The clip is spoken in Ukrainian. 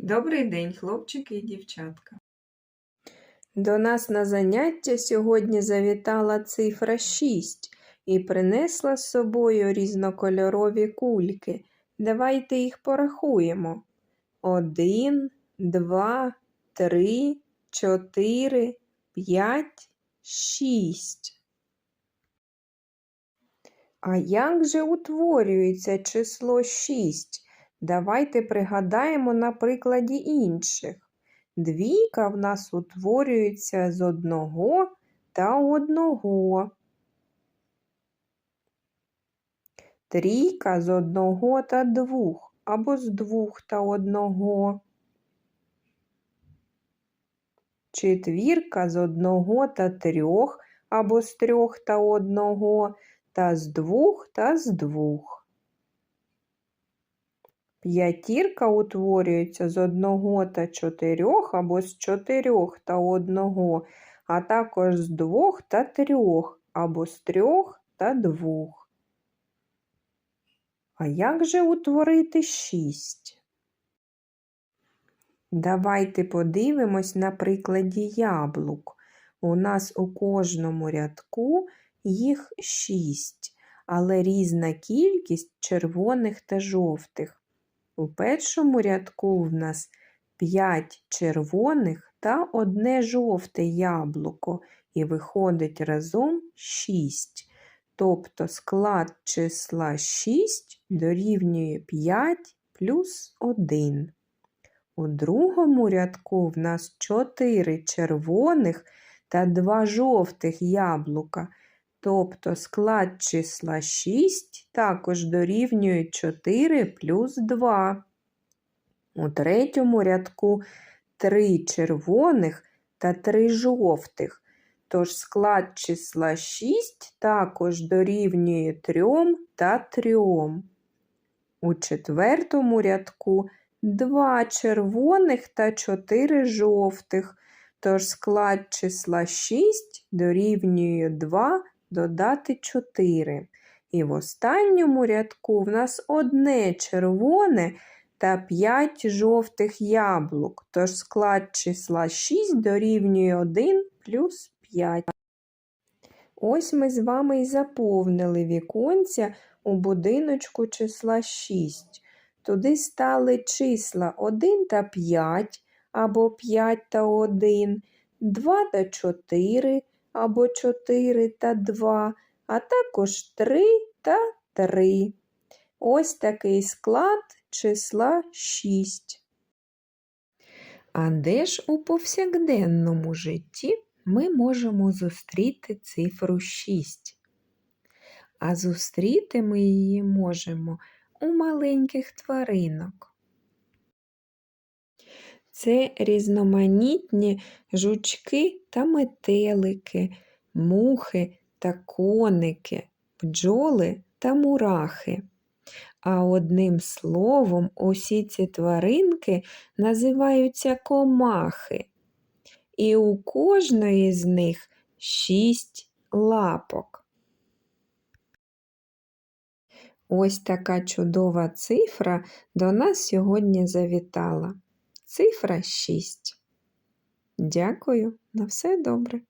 Добрий день, хлопчики і дівчатка. До нас на заняття сьогодні завітала цифра 6 і принесла з собою різнокольорові кульки. Давайте їх порахуємо. Один, два, три, чотири, п'ять, шість. А як же утворюється число 6? Давайте пригадаємо на прикладі інших. Двійка в нас утворюється з одного та одного. Трійка з одного та двох або з двох та одного. Четвірка з одного та трьох або з трьох та одного, та з двох та з двох. П'ятірка утворюється з одного та чотирьох або з чотирьох та одного, а також з двох та трьох або з трьох та двох. А як же утворити шість? Давайте подивимось на прикладі яблук. У нас у кожному рядку їх шість, але різна кількість червоних та жовтих. У першому рядку в нас 5 червоних та одне жовте яблуко, і виходить разом 6. Тобто склад числа 6 дорівнює 5 плюс 1. У другому рядку в нас 4 червоних та 2 жовтих яблука. Тобто склад числа 6 також дорівнює 4 плюс 2. У третьому рядку 3 червоних та 3 жовтих. Тож склад числа 6 також дорівнює 3 та 3. У четвертому рядку 2 червоних та 4 жовтих. Тож склад числа 6 дорівнює 2 додати 4. І в останньому рядку в нас одне червоне та 5 жовтих яблук, тож склад числа 6 дорівнює 1 плюс 5. Ось ми з вами і заповнили віконця у будиночку числа 6. Туди стали числа 1 та 5 або 5 та 1, 2 та 4 або 4 та 2, а також 3 та 3. Ось такий склад числа 6. А де ж у повсякденному житті ми можемо зустріти цифру 6? А зустріти ми її можемо у маленьких тваринок. Це різноманітні жучки та метелики, мухи та коники, бджоли та мурахи. А одним словом, усі ці тваринки називаються комахи. І у кожної з них шість лапок. Ось така чудова цифра до нас сьогодні завітала. Цифра 6. Дякую, на все добре.